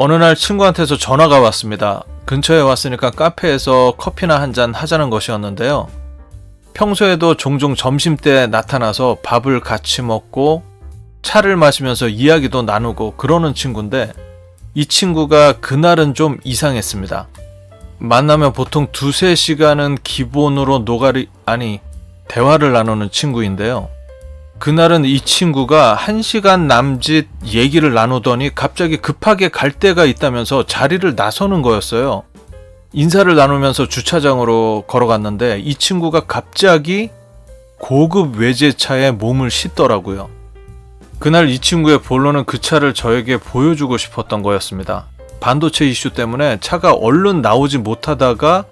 어느 날 친구한테서 전화가 왔습니다. 근처에 왔으니까 카페에서 커피나 한 잔 하자는 것이었는데요. 평소에도 종종 점심 때 나타나서 밥을 같이 먹고 차를 마시면서 이야기도 나누고 그러는 친구인데 이 친구가 그날은 좀 이상했습니다. 만나면 보통 두세 시간은 기본으로 노가리, 아니, 대화를 나누는 친구인데요. 그날은 이 친구가 한 시간 남짓 얘기를 나누더니 갑자기 급하게 갈 데가 있다면서 자리를 나서는 거였어요. 인사를 나누면서 주차장으로 걸어갔는데 이 친구가 갑자기 고급 외제차에 몸을 싣더라고요. 그날 이 친구의 본론은 그 차를 저에게 보여주고 싶었던 거였습니다. 반도체 이슈 때문에 차가 얼른 나오지 못하다가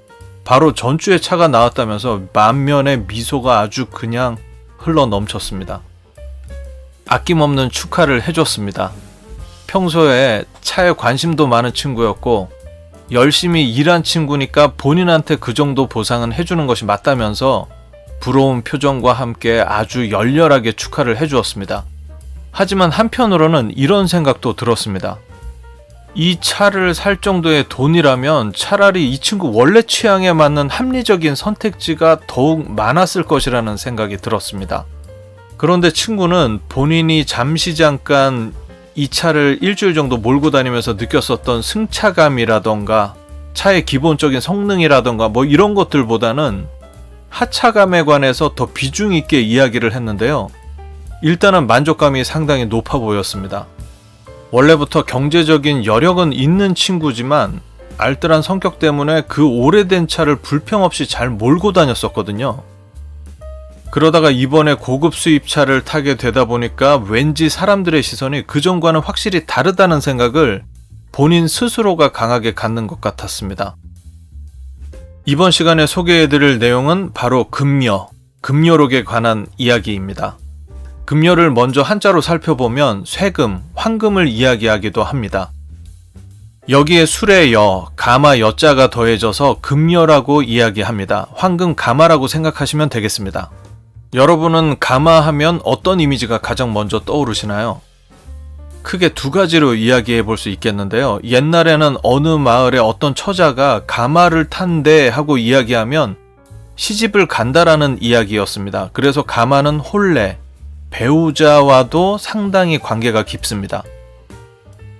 바로 전주에 차가 나왔다면서 만면의 미소가 아주 그냥 흘러 넘쳤습니다. 아낌없는 축하를 해줬습니다. 평소에 차에 관심도 많은 친구였고 열심히 일한 친구니까 본인한테 그 정도 보상은 해주는 것이 맞다면서 부러운 표정과 함께 아주 열렬하게 축하를 해주었습니다. 하지만 한편으로는 이런 생각도 들었습니다. 이 차를 살 정도의 돈이라면 차라리 이 친구 원래 취향에 맞는 합리적인 선택지가 더욱 많았을 것이라는 생각이 들었습니다. 그런데 친구는 본인이 잠시 잠깐 이 차를 일주일 정도 몰고 다니면서 느꼈었던 승차감이라던가 차의 기본적인 성능이라던가 뭐 이런 것들보다는 하차감에 관해서 더 비중 있게 이야기를 했는데요. 일단은 만족감이 상당히 높아 보였습니다. 원래부터 경제적인 여력은 있는 친구지만 알뜰한 성격 때문에 그 오래된 차를 불평 없이 잘 몰고 다녔었거든요. 그러다가 이번에 고급 수입차를 타게 되다 보니까 왠지 사람들의 시선이 그전과는 확실히 다르다는 생각을 본인 스스로가 강하게 갖는 것 같았습니다. 이번 시간에 소개해드릴 내용은 바로 금녀, 금요록에 관한 이야기입니다. 금요를 먼저 한자로 살펴보면 쇠금, 황금을 이야기하기도 합니다. 여기에 술의 여, 가마 여자가 더해져서 금여라고 이야기합니다. 황금 가마라고 생각하시면 되겠습니다. 여러분은 가마 하면 어떤 이미지가 가장 먼저 떠오르시나요? 크게 두 가지로 이야기해 볼 수 있겠는데요. 옛날에는 어느 마을에 어떤 처자가 가마를 탄대 하고 이야기하면 시집을 간다라는 이야기였습니다. 그래서 가마는 혼례, 배우자와도 상당히 관계가 깊습니다.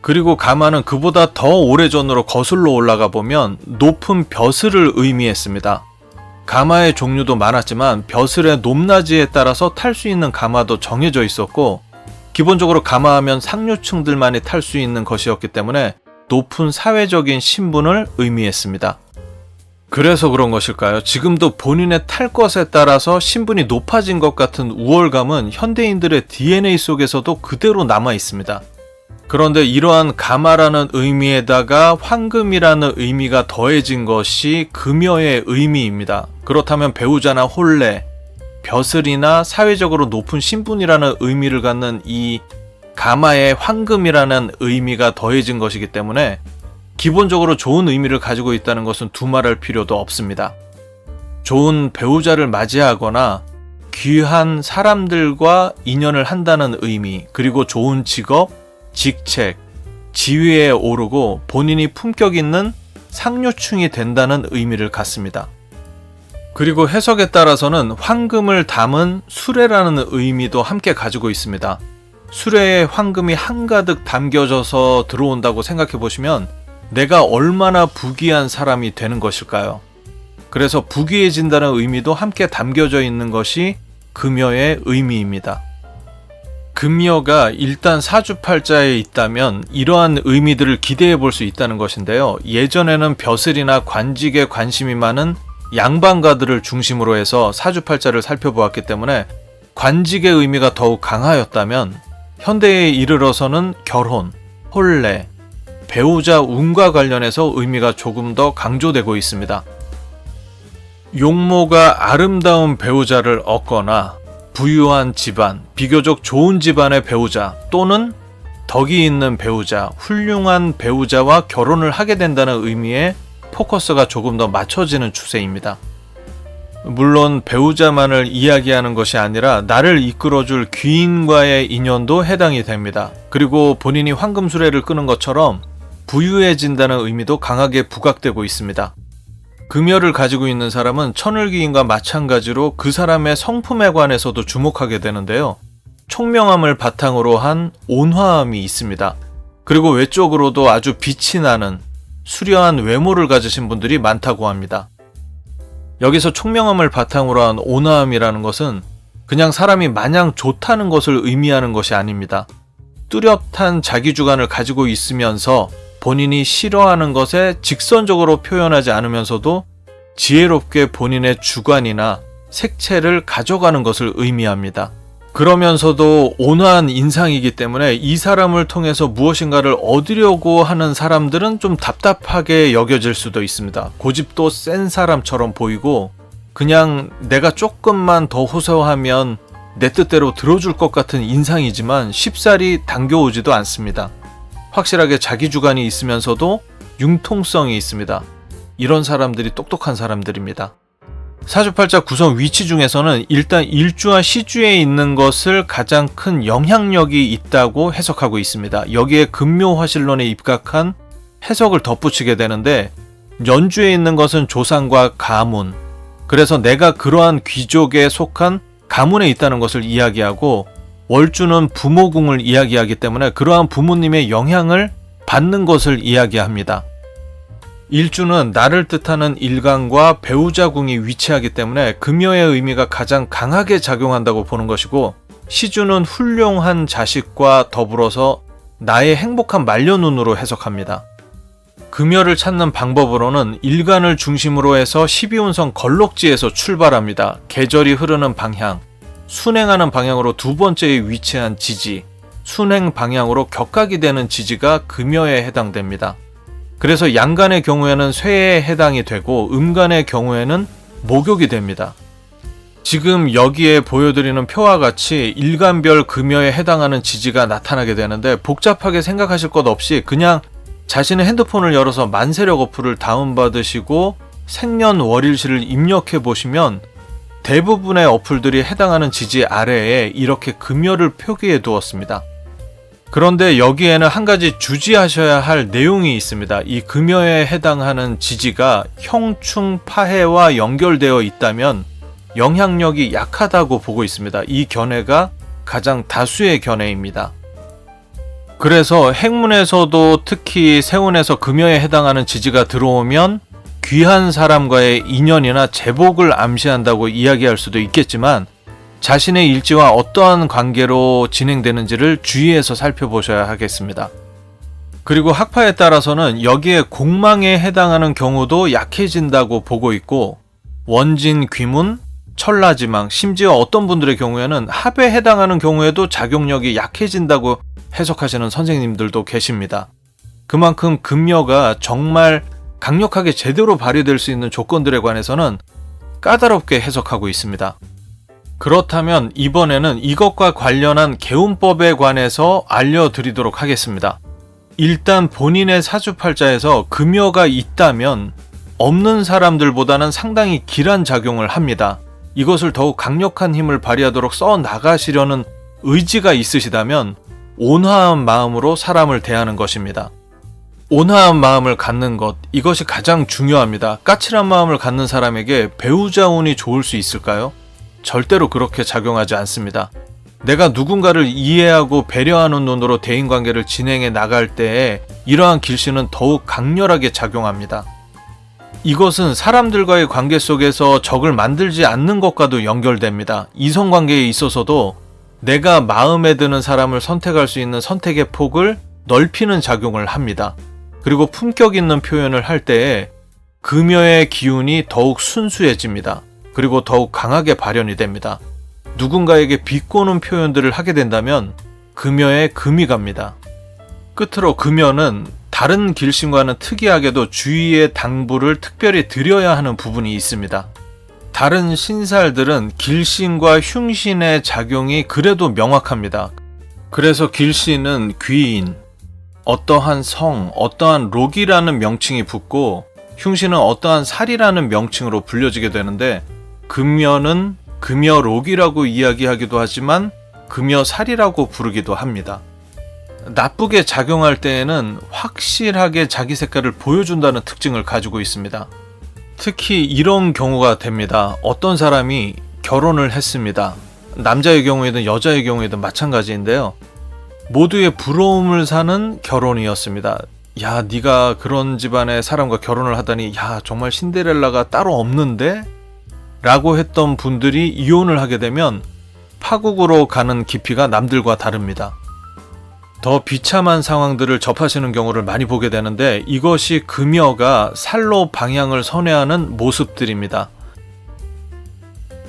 그리고 가마는 그보다 더 오래전으로 거슬러 올라가 보면 높은 벼슬을 의미했습니다. 가마의 종류도 많았지만 벼슬의 높낮이에 따라서 탈 수 있는 가마도 정해져 있었고 기본적으로 가마하면 상류층들만이 탈 수 있는 것이었기 때문에 높은 사회적인 신분을 의미했습니다. 그래서 그런 것일까요? 지금도 본인의 탈 것에 따라서 신분이 높아진 것 같은 우월감은 현대인들의 DNA 속에서도 그대로 남아 있습니다. 그런데 이러한 가마라는 의미에다가 황금이라는 의미가 더해진 것이 금여의 의미입니다. 그렇다면 배우자나 혼례, 벼슬이나 사회적으로 높은 신분이라는 의미를 갖는 이 가마의 황금이라는 의미가 더해진 것이기 때문에 기본적으로 좋은 의미를 가지고 있다는 것은 두말할 필요도 없습니다. 좋은 배우자를 맞이하거나 귀한 사람들과 인연을 한다는 의미, 그리고 좋은 직업, 직책, 지위에 오르고 본인이 품격 있는 상류층이 된다는 의미를 갖습니다. 그리고 해석에 따라서는 황금을 담은 수레라는 의미도 함께 가지고 있습니다. 수레에 황금이 한가득 담겨져서 들어온다고 생각해 보시면 내가 얼마나 부귀한 사람이 되는 것일까요? 그래서 부귀해진다는 의미도 함께 담겨져 있는 것이 금여의 의미입니다. 금여가 일단 사주팔자에 있다면 이러한 의미들을 기대해 볼 수 있다는 것인데요. 예전에는 벼슬이나 관직에 관심이 많은 양반가들을 중심으로 해서 사주팔자를 살펴보았기 때문에 관직의 의미가 더욱 강하였다면 현대에 이르러서는 결혼, 혼례, 배우자 운과 관련해서 의미가 조금 더 강조되고 있습니다. 용모가 아름다운 배우자를 얻거나 부유한 집안, 비교적 좋은 집안의 배우자 또는 덕이 있는 배우자, 훌륭한 배우자와 결혼을 하게 된다는 의미의 포커스가 조금 더 맞춰지는 추세입니다. 물론 배우자만을 이야기하는 것이 아니라 나를 이끌어줄 귀인과의 인연도 해당이 됩니다. 그리고 본인이 황금 수레를 끄는 것처럼 부유해진다는 의미도 강하게 부각되고 있습니다. 금여를 가지고 있는 사람은 천을기인과 마찬가지로 그 사람의 성품에 관해서도 주목하게 되는데요. 총명함을 바탕으로 한 온화함이 있습니다. 그리고 외적으로도 아주 빛이 나는 수려한 외모를 가지신 분들이 많다고 합니다. 여기서 총명함을 바탕으로 한 온화함이라는 것은 그냥 사람이 마냥 좋다는 것을 의미하는 것이 아닙니다. 뚜렷한 자기 주관을 가지고 있으면서 본인이 싫어하는 것에 직선적으로 표현하지 않으면서도 지혜롭게 본인의 주관이나 색채를 가져가는 것을 의미합니다. 그러면서도 온화한 인상이기 때문에 이 사람을 통해서 무엇인가를 얻으려고 하는 사람들은 좀 답답하게 여겨질 수도 있습니다. 고집도 센 사람처럼 보이고 그냥 내가 조금만 더 호소하면 내 뜻대로 들어줄 것 같은 인상이지만 쉽사리 당겨오지도 않습니다. 확실하게 자기 주관이 있으면서도 융통성이 있습니다. 이런 사람들이 똑똑한 사람들입니다. 사주팔자 구성 위치 중에서는 일단 일주와 시주에 있는 것을 가장 큰 영향력이 있다고 해석하고 있습니다. 여기에 금묘화실론에 입각한 해석을 덧붙이게 되는데 연주에 있는 것은 조상과 가문 그래서 내가 그러한 귀족에 속한 가문에 있다는 것을 이야기하고 월주는 부모궁을 이야기하기 때문에 그러한 부모님의 영향을 받는 것을 이야기합니다. 일주는 나를 뜻하는 일간과 배우자궁이 위치하기 때문에 금요의 의미가 가장 강하게 작용한다고 보는 것이고 시주는 훌륭한 자식과 더불어서 나의 행복한 말년운으로 해석합니다. 금요를 찾는 방법으로는 일간을 중심으로 해서 12운성 걸럭지에서 출발합니다. 계절이 흐르는 방향, 순행하는 방향으로 두 번째에 위치한 지지, 순행 방향으로 격각이 되는 지지가 금요에 해당됩니다. 그래서 양간의 경우에는 쇠에 해당이 되고 음간의 경우에는 목욕이 됩니다. 지금 여기에 보여드리는 표와 같이 일간별 금여에 해당하는 지지가 나타나게 되는데 복잡하게 생각하실 것 없이 그냥 자신의 핸드폰을 열어서 만세력 어플을 다운받으시고 생년월일시를 입력해 보시면 대부분의 어플들이 해당하는 지지 아래에 이렇게 금여를 표기해 두었습니다. 그런데 여기에는 한 가지 주지하셔야 할 내용이 있습니다. 이 금여에 해당하는 지지가 형충 파해와 연결되어 있다면 영향력이 약하다고 보고 있습니다. 이 견해가 가장 다수의 견해입니다. 그래서 행문에서도 특히 세운에서 금여에 해당하는 지지가 들어오면 귀한 사람과의 인연이나 제복을 암시한다고 이야기할 수도 있겠지만 자신의 일지와 어떠한 관계로 진행되는지를 주의해서 살펴보셔야 하겠습니다. 그리고 학파에 따라서는 여기에 공망에 해당하는 경우도 약해진다고 보고 있고 원진 귀문, 철라지망, 심지어 어떤 분들의 경우에는 합에 해당하는 경우에도 작용력이 약해진다고 해석하시는 선생님들도 계십니다. 그만큼 금여가 정말 강력하게 제대로 발휘될 수 있는 조건들에 관해서는 까다롭게 해석하고 있습니다. 그렇다면 이번에는 이것과 관련한 개운법에 관해서 알려드리도록 하겠습니다. 일단 본인의 사주팔자에서 금여가 있다면 없는 사람들보다는 상당히 길한 작용을 합니다. 이것을 더욱 강력한 힘을 발휘하도록 써 나가시려는 의지가 있으시다면 온화한 마음으로 사람을 대하는 것입니다. 온화한 마음을 갖는 것, 이것이 가장 중요합니다. 까칠한 마음을 갖는 사람에게 배우자 운이 좋을 수 있을까요? 절대로 그렇게 작용하지 않습니다. 내가 누군가를 이해하고 배려하는 눈으로 대인관계를 진행해 나갈 때에 이러한 길씨는 더욱 강렬하게 작용합니다. 이것은 사람들과의 관계 속에서 적을 만들지 않는 것과도 연결됩니다. 이성관계에 있어서도 내가 마음에 드는 사람을 선택할 수 있는 선택의 폭을 넓히는 작용을 합니다. 그리고 품격 있는 표현을 할 때에 금여의 기운이 더욱 순수해집니다. 그리고 더욱 강하게 발현이 됩니다. 누군가에게 비꼬는 표현들을 하게 된다면 금여에 금이 갑니다. 끝으로 금여는 다른 길신과는 특이하게도 주위의 당부를 특별히 드려야 하는 부분이 있습니다. 다른 신살들은 길신과 흉신의 작용이 그래도 명확합니다. 그래서 길신은 귀인, 어떠한 성, 어떠한 록이라는 명칭이 붙고 흉신은 어떠한 살이라는 명칭으로 불려지게 되는데 금여는 금여록이라고 이야기하기도 하지만 금여살이라고 부르기도 합니다. 나쁘게 작용할 때에는 확실하게 자기 색깔을 보여준다는 특징을 가지고 있습니다. 특히 이런 경우가 됩니다. 어떤 사람이 결혼을 했습니다. 남자의 경우에든 여자의 경우에든 마찬가지인데요. 모두의 부러움을 사는 결혼이었습니다. 야, 네가 그런 집안의 사람과 결혼을 하다니 야, 정말 신데렐라가 따로 없는데? 라고 했던 분들이 이혼을 하게 되면 파국으로 가는 깊이가 남들과 다릅니다. 더 비참한 상황들을 접하시는 경우를 많이 보게 되는데 이것이 금여가 살로 방향을 선회하는 모습들입니다.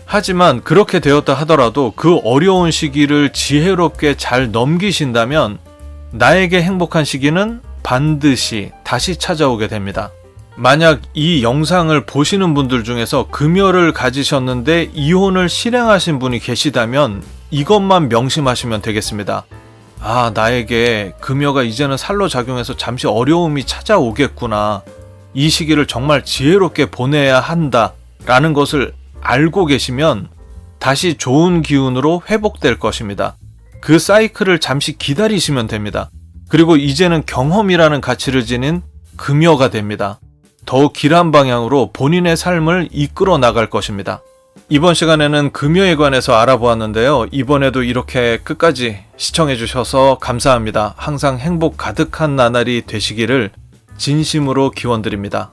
하지만 그렇게 되었다 하더라도 그 어려운 시기를 지혜롭게 잘 넘기신다면 나에게 행복한 시기는 반드시 다시 찾아오게 됩니다. 만약 이 영상을 보시는 분들 중에서 금여를 가지셨는데 이혼을 실행하신 분이 계시다면 이것만 명심하시면 되겠습니다. 아, 나에게 금여가 이제는 살로 작용해서 잠시 어려움이 찾아오겠구나. 이 시기를 정말 지혜롭게 보내야 한다. 라는 것을 알고 계시면 다시 좋은 기운으로 회복될 것입니다. 그 사이클을 잠시 기다리시면 됩니다. 그리고 이제는 경험이라는 가치를 지닌 금여가 됩니다. 더욱 길한 방향으로 본인의 삶을 이끌어 나갈 것입니다. 이번 시간에는 금요에 관해서 알아보았는데요. 이번에도 이렇게 끝까지 시청해주셔서 감사합니다. 항상 행복 가득한 나날이 되시기를 진심으로 기원드립니다.